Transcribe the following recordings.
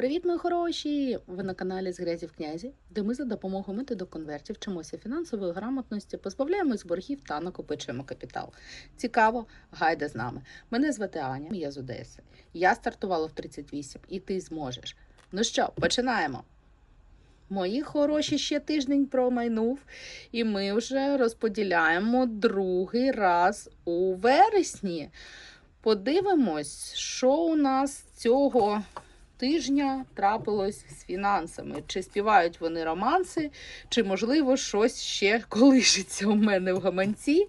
Привіт, мої хороші! Ви на каналі з грязі в князі, де ми за допомогою методу конвертів вчимося фінансової грамотності, позбавляємось боргів та накопичуємо капітал. Цікаво, гайда з нами. Мене звати Аня, я з Одеси. Я стартувала в 38, і ти зможеш. Ну що, починаємо. Мої хороші ще тиждень промайнув, і ми вже розподіляємо другий раз у вересні. Подивимось, що у нас цього тижня трапилось з фінансами. Чи співають вони романси, чи, можливо, щось ще колишиться у мене в гаманці.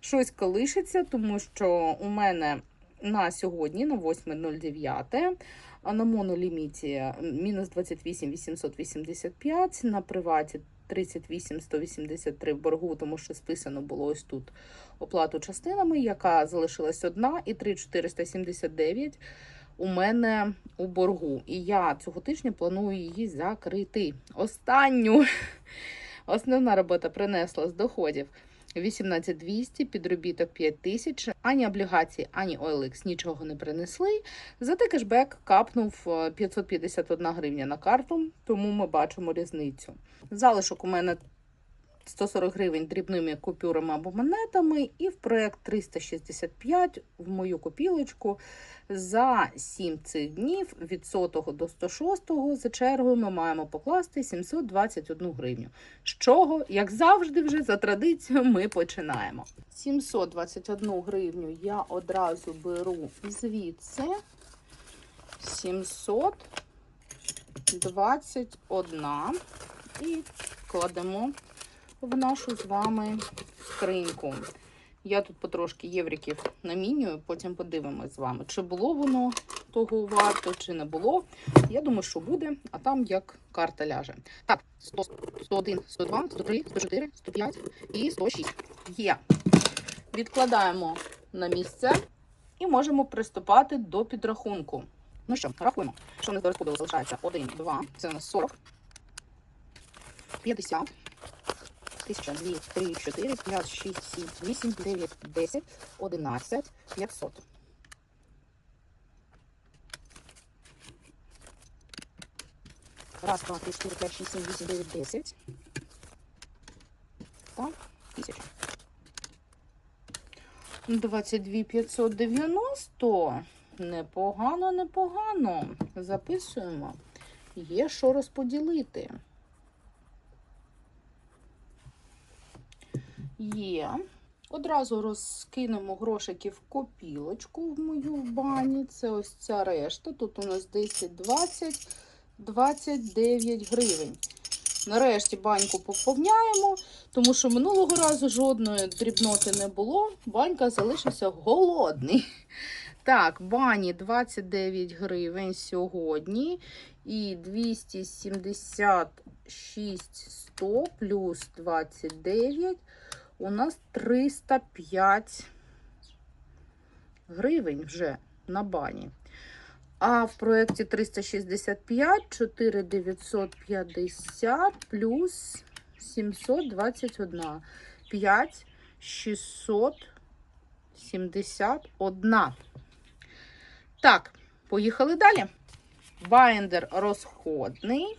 Щось колишиться, тому що у мене на сьогодні, на 8.09, а на моноліміті мінус 28 885, на приваті 38 183 в боргу, тому що списано було ось тут оплату частинами, яка залишилась одна, і 3479 у мене у боргу. І я цього тижня планую її закрити. Останню основна робота принесла з доходів 18200, підробіток 5000, ані облігації, ані OLX нічого не принесли. Зате кешбек капнув е, 551 гривня на карту, тому ми бачимо різницю. Залишок у мене 140 гривень дрібними купюрами або монетами, і в проект 365 в мою копілочку за 7 цих днів від 100 до 106 за чергою ми маємо покласти 721 гривню. З чого, як завжди, вже за традицією, ми починаємо. 721 гривню я одразу беру звідси. 721 і кладемо в нашу з вами скриньку. Я тут потрошки євриків намінюю, потім подивимось з вами, чи було воно того варто, чи не було. Я думаю, що буде, а там як карта ляже. Так, 100, 101, 102, 103, 104, 105 і 106. Є. Відкладаємо на місце і можемо приступати до підрахунку. Ну що, рахуємо. Що у до розподілу залишається? 1, 2, це у нас 40, 50, 1000, 2, 3, 4, 5, 6, 7, 8, 9, 10, 11, 500. Раз, два, три, четыре, пять, шесть, семь, восемь, девять, десять. Так, тисяч. 22 590. Непогано, непогано. Записуємо. Є що розподілити. Є. Одразу розкинемо грошики в копілочку в мою бані. Це ось ця решта. Тут у нас 10, 20, 29 гривень. Нарешті баньку поповняємо, тому що минулого разу жодної дрібноти не було. Банька залишився голодний. Так, бані 29 гривень сьогодні. І 276 100 плюс 29 у нас 305 гривень вже на бані. А в проєкті 365 4950 плюс 721. 5 671. Так, поїхали далі. Байндер розходний.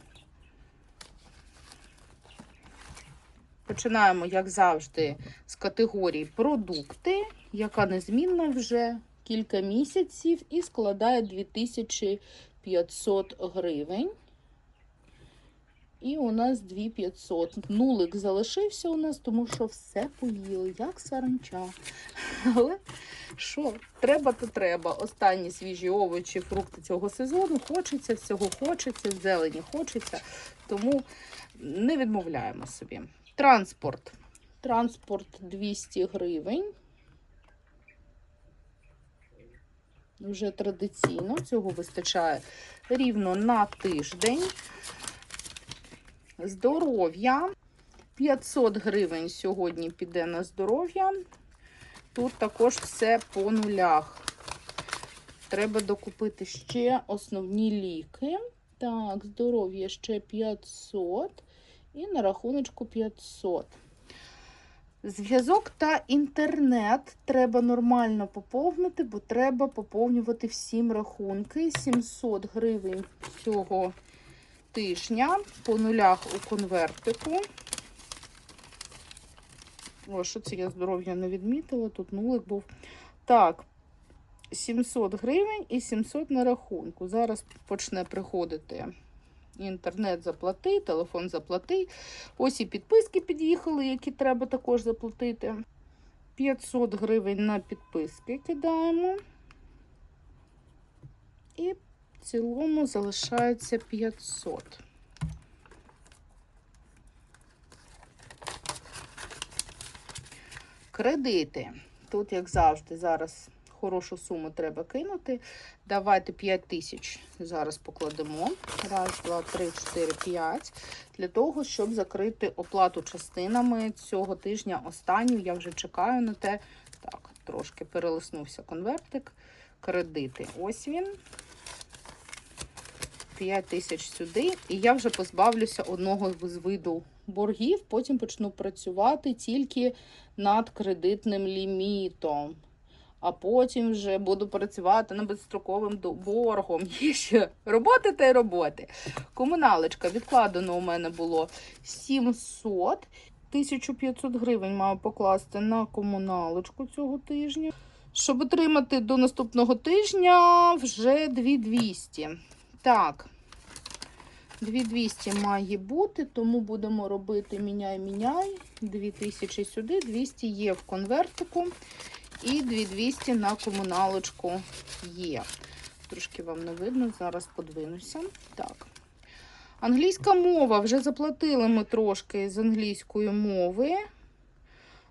Починаємо, як завжди, з категорії продукти, яка незмінна вже кілька місяців і складає 2500 гривень. І у нас 2500. Нулик залишився у нас, тому що все поїли, як саранча. Але що, треба, то треба. Останні свіжі овочі, фрукти цього сезону. Хочеться, всього хочеться, зелені хочеться, тому не відмовляємо собі. Транспорт. Транспорт 200 гривень. Вже традиційно, цього вистачає рівно на тиждень. Здоров'я. 500 гривень сьогодні піде на здоров'я. Тут також все по нулях. Треба докупити ще основні ліки. Так, здоров'я ще 500. І на рахуночку 500. Зв'язок та інтернет треба нормально поповнити, бо треба поповнювати всім рахунки. 700 гривень цього тижня по нулях у конвертику. О, що це я здоров'я не відмітила, тут нулик був. Так, 700 гривень і 700 на рахунку. Зараз почне приходити інтернет заплати, телефон заплати. Ось і підписки під'їхали, які треба також заплатити. 500 гривень на підписки кидаємо. І в цілому залишається 500. Кредити. Тут, як завжди, зараз хорошу суму треба кинути. Давайте 5 тисяч зараз покладемо. Раз, два, три, чотири, п'ять. Для того, щоб закрити оплату частинами цього тижня. Останню я вже чекаю на те. Так, трошки перелиснувся конвертик. Кредити. Ось він. 5 тисяч сюди. І я вже позбавлюся одного з виду боргів. Потім почну працювати тільки над кредитним лімітом. А потім вже буду працювати над безстроковим боргом. Є ще роботи та й роботи. Комуналочка відкладено у мене було 700. 1500 гривень маю покласти на комуналочку цього тижня. Щоб отримати до наступного тижня вже 2200. Так, 2200 має бути, тому будемо робити міняй-міняй. 2000 сюди, 200 є в конвертику. І 2200 на комуналочку є. Трошки вам не видно, зараз подвинуся. Так. Англійська мова. Вже заплатили ми трошки з англійської мови.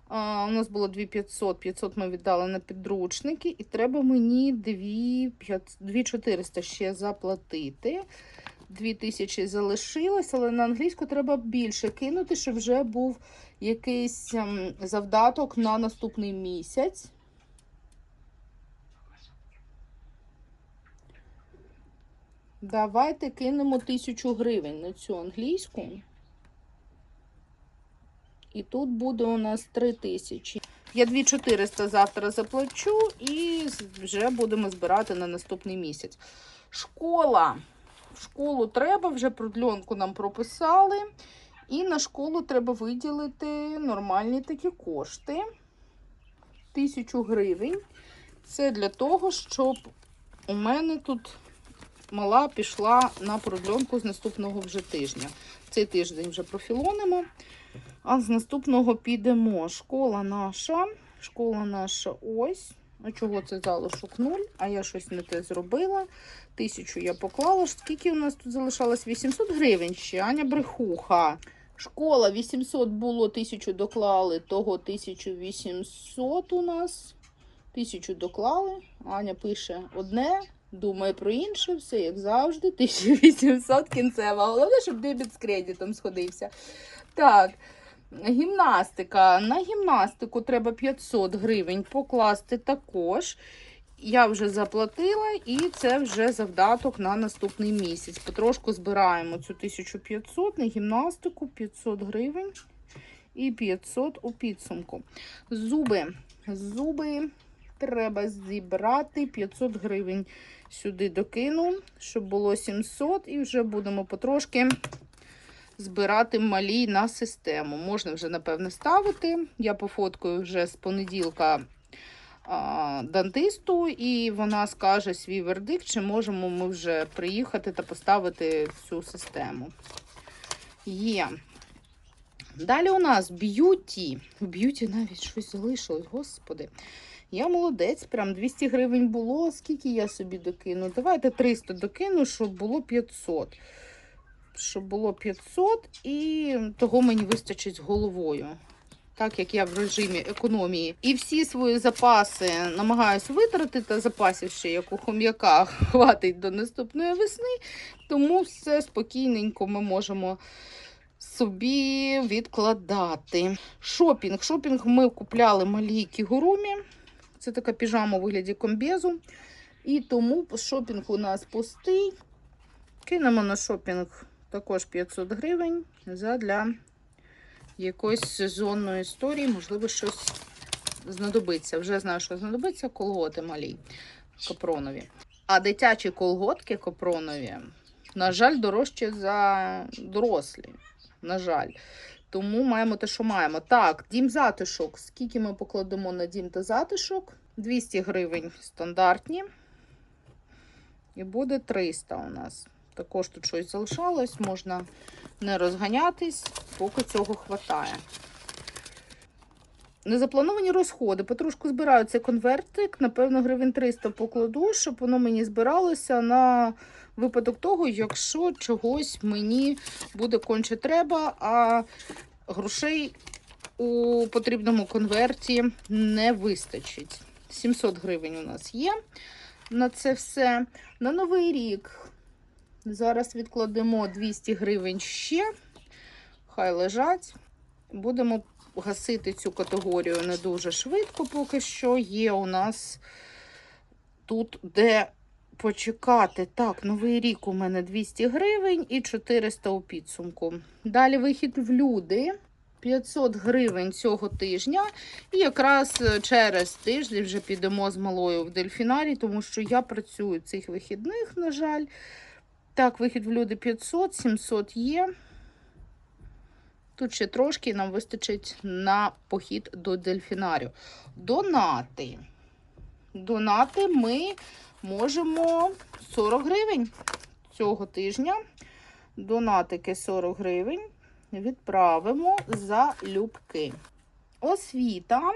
А, у нас було 2500, 500 ми віддали на підручники, і треба мені 2400 ще заплатити. 2000 залишилось, але на англійську треба більше кинути, щоб вже був якийсь ем, завдаток на наступний місяць. Давайте кинемо тисячу гривень на цю англійську. І тут буде у нас 3 тисячі. Я 2400 завтра заплачу і вже будемо збирати на наступний місяць. Школа. В школу треба, вже продльонку нам прописали. І на школу треба виділити нормальні такі кошти. Тисячу гривень. Це для того, щоб у мене тут мала пішла на продльонку з наступного вже тижня. Цей тиждень вже профілонимо. А з наступного підемо. Школа наша. Школа наша ось. А чого це залишок 0? А я щось не те зробила. Тисячу я поклала. Скільки у нас тут залишалось? 800 гривень ще. Аня брехуха. Школа 800 було, 1000 доклали, того 1800 у нас. 1000 доклали. Аня пише одне, думає про інше, все як завжди. 1800 кінцева. Головне, щоб дебіт з кредитом сходився. Так. Гімнастика. На гімнастику треба 500 гривень покласти також. Я вже заплатила, і це вже завдаток на наступний місяць. Потрошку збираємо цю 1500 на гімнастику, 500 гривень і 500 у підсумку. Зуби. Зуби треба зібрати 500 гривень. Сюди докину, щоб було 700, і вже будемо потрошки збирати малі на систему. Можна вже, напевне, ставити. Я пофоткаю вже з понеділка а, дантисту, і вона скаже свій вердикт, чи можемо ми вже приїхати та поставити цю систему. Є. Далі у нас б'юті. В б'юті навіть щось залишилось, господи. Я молодець, прям 200 гривень було. Скільки я собі докину? Давайте 300 докину, щоб було 500. Щоб було 500, і того мені вистачить головою. Так як я в режимі економії. І всі свої запаси намагаюся витратити, запасів ще як у хом'яка хватить до наступної весни. Тому все спокійненько ми можемо собі відкладати. Шопінг. Шопінг ми купляли малій кігурумі. Це така піжама у вигляді комбезу. І тому шопінг у нас пустий. Кинемо на шопінг також 500 гривень задля якоїсь сезонної історії, можливо, щось знадобиться. Вже знаю, що знадобиться колготи малі капронові. А дитячі колготки капронові, на жаль, дорожчі за дорослі. На жаль. Тому маємо те, що маємо. Так, дім затишок. Скільки ми покладемо на дім та затишок? 200 гривень стандартні. І буде 300 у нас. Також тут щось залишалось, можна не розганятись, поки цього хватає. Незаплановані розходи. Потрошку збираю цей конвертик. Напевно, гривень 300 покладу, щоб воно мені збиралося на випадок того, якщо чогось мені буде конче треба, а грошей у потрібному конверті не вистачить. 700 гривень у нас є на це все. На новий рік зараз відкладемо 200 гривень ще. Хай лежать. Будемо гасити цю категорію не дуже швидко, поки що є у нас тут де почекати. Так, новий рік у мене 200 гривень і 400 у підсумку. Далі вихід в люди. 500 гривень цього тижня. І якраз е, через тиждень вже підемо з малою в дельфінарій, тому що я працюю цих вихідних, на жаль. Так, вихід в люди 500, 700 є. Тут ще трошки нам вистачить на похід до дельфінарію. Донати. Донати ми можемо 40 гривень цього тижня. Донатики 40 гривень. Відправимо за любки. Освіта.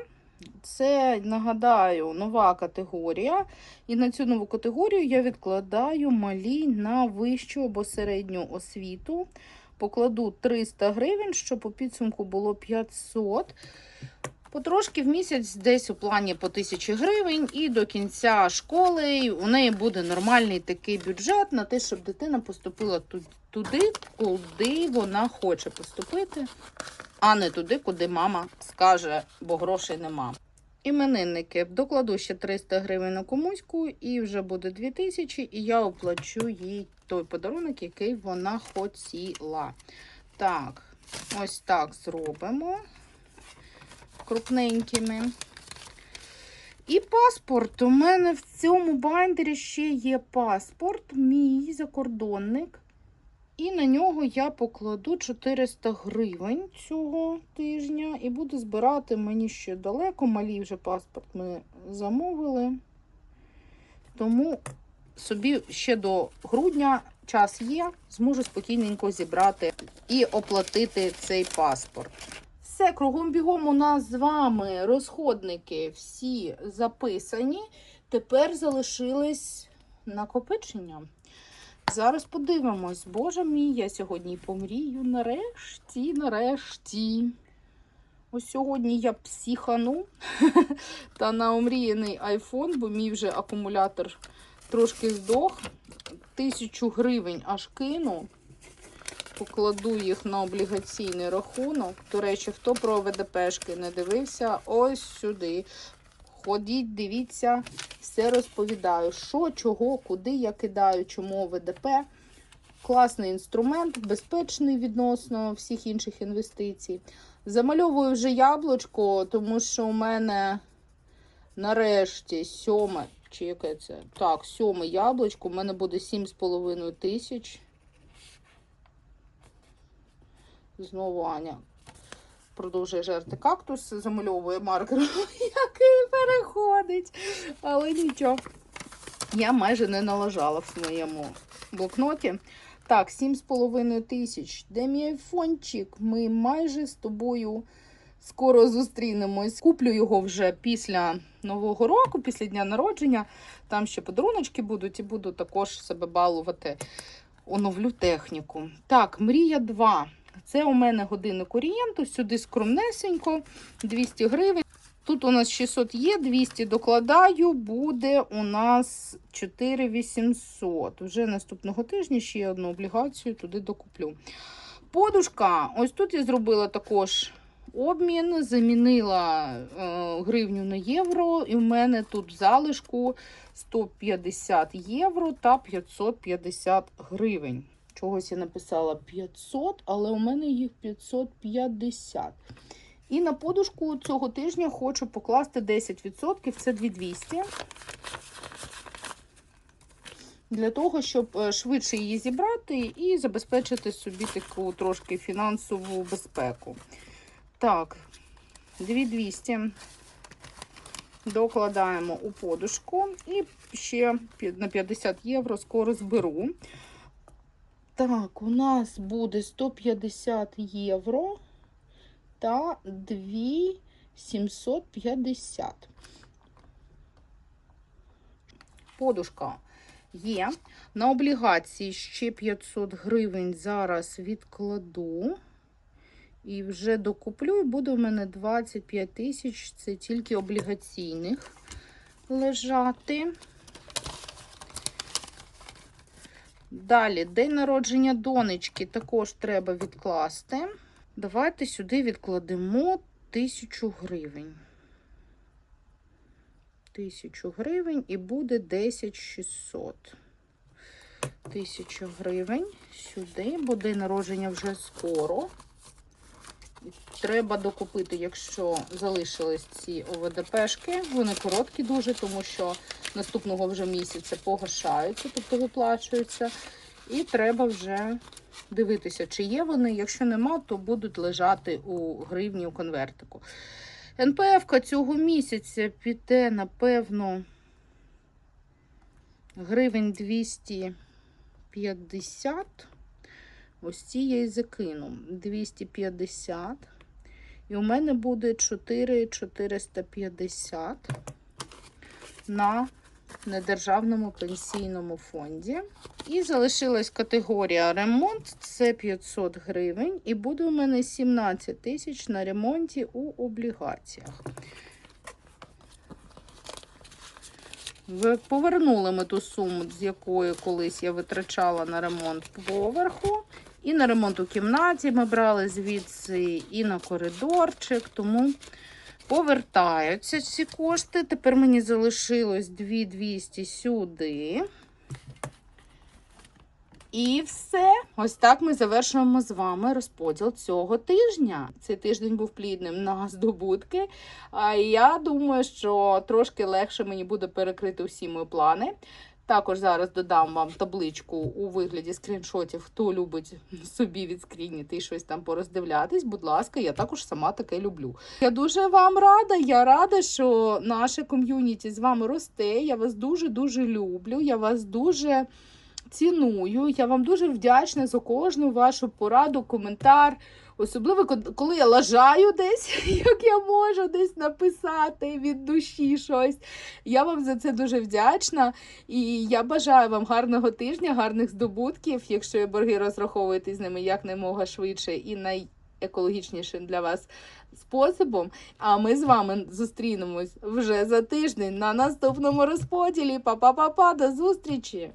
Це, нагадаю, нова категорія. І на цю нову категорію я відкладаю малі на вищу або середню освіту. Покладу 300 гривень, щоб у підсумку було 500. Потрошки в місяць десь у плані по 1000 гривень, і до кінця школи у неї буде нормальний такий бюджет на те, щоб дитина поступила туди, куди вона хоче поступити, а не туди, куди мама скаже, бо грошей нема. Іменинники докладу ще 300 гривень на комуську, і вже буде 2000, і я оплачу їй той подарунок, який вона хотіла. Так, ось так зробимо крупненькими. І паспорт. У мене в цьому байндері ще є паспорт, мій закордонник. І на нього я покладу 400 гривень цього тижня. І буду збирати мені ще далеко. Малій вже паспорт ми замовили. Тому собі ще до грудня час є, зможу спокійненько зібрати і оплатити цей паспорт. Все, кругом бігом у нас з вами розходники всі записані. Тепер залишились накопичення. Зараз подивимось. Боже мій, я сьогодні помрію. Нарешті, нарешті. Ось сьогодні я психану та на омріяний айфон, бо мій вже акумулятор трошки здох. Тисячу гривень аж кину. Покладу їх на облігаційний рахунок. До речі, хто про ВДПшки не дивився, ось сюди. Ходіть, дивіться, все розповідаю, що, чого, куди я кидаю, чому ВДП. Класний інструмент, безпечний відносно всіх інших інвестицій. Замальовую вже яблучко, тому що у мене нарешті сьоме, це? Так, сьоме яблучко. У мене буде 7,5 тисяч. Знову Аня продовжує жерти кактус, замальовує маркером, який переходить. Але нічого. Я майже не налажала в своєму блокноті. Так, 7,5 тисяч. Де мій айфончик? Ми майже з тобою скоро зустрінемось. Куплю його вже після Нового року, після дня народження. Там ще подаруночки будуть, і буду також себе балувати. Оновлю техніку. Так, мрія 2. Це у мене годинник орієнту, сюди скромнесенько, 200 гривень. Тут у нас 600 є, 200 докладаю, буде у нас 4800. Вже наступного тижня ще одну облігацію туди докуплю. Подушка, ось тут я зробила також обмін, замінила е, гривню на євро, і в мене тут залишку 150 євро та 550 гривень. Чогось я написала 500, але у мене їх 550. І на подушку цього тижня хочу покласти 10%, це 2200. Для того, щоб е, швидше її зібрати і забезпечити собі таку трошки фінансову безпеку. Так, 2200 докладаємо у подушку і ще на 50 євро скоро зберу. Так, у нас буде 150 євро та 2750. Подушка є. На облігації ще 500 гривень зараз відкладу. І вже докуплю, і буде в мене 25 тисяч. Це тільки облігаційних лежати. Далі, день народження донечки також треба відкласти. Давайте сюди відкладемо 1000 гривень. 1000 гривень і буде 10600. 1000 гривень сюди, бо день народження вже скоро. Треба докупити, якщо залишились ці ОВДПшки. Вони короткі дуже, тому що наступного вже місяця погашаються, тобто виплачуються. І треба вже дивитися, чи є вони. Якщо нема, то будуть лежати у гривні у конвертику. НПФ цього місяця піде, напевно, гривень 250. Ось ці я і закину 250. І у мене буде 4450 на недержавному пенсійному фонді. І залишилась категорія ремонт, це 500 гривень. І буде у мене 17 тисяч на ремонті у облігаціях. Повернули ми ту суму, з якої колись я витрачала на ремонт поверху. І на ремонт у кімнаті ми брали звідси, і на коридорчик, тому повертаються ці кошти. Тепер мені залишилось 2200 сюди. І все. Ось так ми завершуємо з вами розподіл цього тижня. Цей тиждень був плідним на здобутки. А я думаю, що трошки легше мені буде перекрити всі мої плани. Також зараз додам вам табличку у вигляді скріншотів, хто любить собі відскрініти і щось там пороздивлятись. Будь ласка, я також сама таке люблю. Я дуже вам рада. Я рада, що наше ком'юніті з вами росте. Я вас дуже дуже люблю. Я вас дуже ціную. Я вам дуже вдячна за кожну вашу пораду, коментар. Особливо, коли я лажаю десь, як я можу десь написати від душі щось. Я вам за це дуже вдячна. І я бажаю вам гарного тижня, гарних здобутків, якщо ви борги розраховуєте з ними якнаймога швидше і найекологічнішим для вас способом. А ми з вами зустрінемось вже за тиждень на наступному розподілі. Па-па-па-па, до зустрічі!